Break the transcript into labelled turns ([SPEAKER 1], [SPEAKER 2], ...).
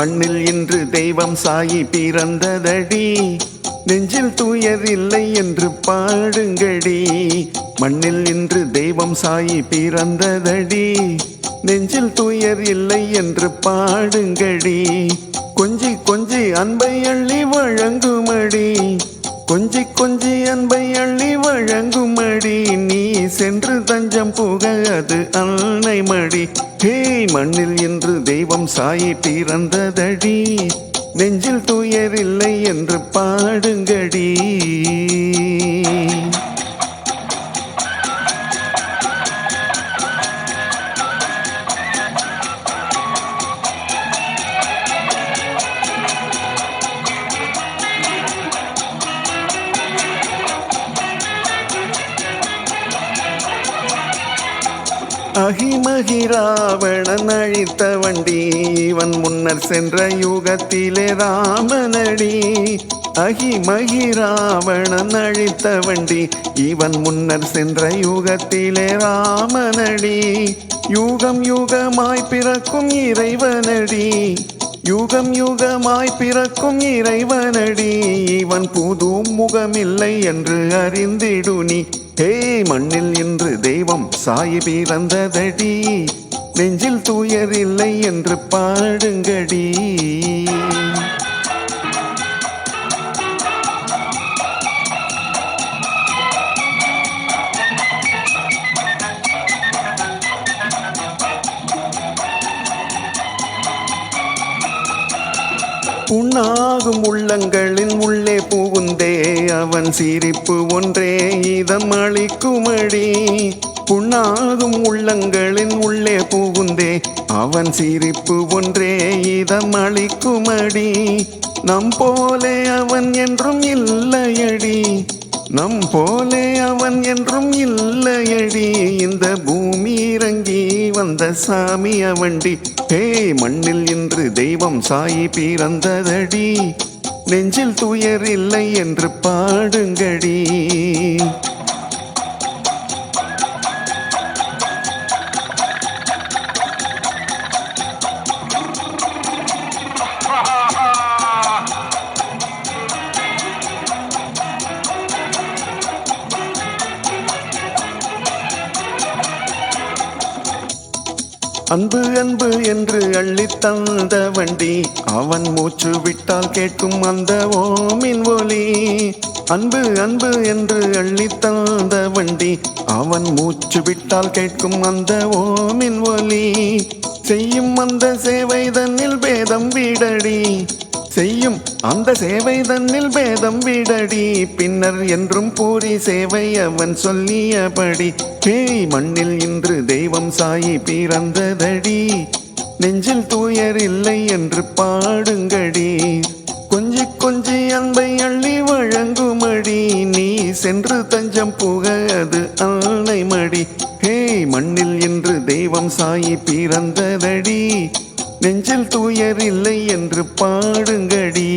[SPEAKER 1] மண்ணில் இன்று தெய்வம் சாயி பிறந்ததடி. நெஞ்சில் துயர் இல்லை என்று பாடுங்கடி. மண்ணில் இன்று தெய்வம் சாயி பிறந்ததடி. நெஞ்சில் துயர் இல்லை என்று பாடுங்கடி. கொஞ்சி கொஞ்சி அன்பை அள்ளி வழங்குமடி. கொஞ்சி கொஞ்சி அன்பை அள்ளி வழங்குமடி. சென்று தஞ்சம் புக அது அன்னை மடி. ஹே மண்ணில் இன்று தெய்வம் சாயி பிறந்ததடி. நெஞ்சில் துயரில்லை என்று பாடுங்கடி. அகிமகிராவணன் அழித்த வண்டி இவன் முன்னர் சென்ற யுகத்திலே ராமனடி. அகிமகிராவணன் அழித்த வண்டி இவன் முன்னர் சென்ற யுகத்திலே ராமனடி. யுகம் யுகமாய் பிறக்கும் இறைவனடி. யுகம் யுகமாய் பிறக்கும் இறைவனடி. இவன் புது முகமில்லை என்று அறிந்திடு நீ ஹே மண்ணில் இன்று தெய்வம் சாயி பிறந்ததடி நெஞ்சில் துயர் இல்லை என்று பாடுங்கடி. புண்ணாகும் உள்ளங்களின் உள்ளே புகுந்தே அவன் சிரிப்பு ஒன்றே இதம் அளிக்குமடி. புண்ணாகும் உள்ளங்களின் உள்ளே புகுந்தே அவன் சிரிப்பு ஒன்றே இதம் அளிக்குமடி. நம் போலே அவன் என்றும் இல்லையடி. நம் போலே அவன் என்றும் இல்லையடி. இந்த பூ வந்த சாமிய வண்டி ஹே மண்ணில் இன்று தெய்வம் சாயி பிறந்ததடி. நெஞ்சில் துயர் இல்லை என்று பாடுங்கடி. அன்பு அன்பு என்று அள்ளித் தந்த வண்டி அவன் மூச்சு விட்டால் கேட்கும் அந்த ஓமின் ஒலி. அன்பு அன்பு என்று அள்ளித் தந்த வண்டி அவன் மூச்சு விட்டால் கேட்கும் அந்த ஓமின் ஒலி. செய்யும் அந்த சேவை தன்னில் பேதம் வீடடி. செய்யும். அந்த சேவை தன்னில் பேதம் விடடி. பின்னர் என்றும் பூரி சேவை அவன் சொல்லியபடி. பேய் மண்ணில் இன்று தெய்வம் சாயி பிறந்ததடி. நெஞ்சில் தூயர் இல்லை என்று பாடுங்கடி. கொஞ்சி கொஞ்சி அன்பை அள்ளி வழங்குமடி. நீ சென்று தஞ்சம் புக அது அன்னை மடி ஹே மண்ணில் இன்று தெய்வம் சாயி பிறந்ததடி. நெஞ்சில் துயர் இல்லை என்று பாடுங்கடி.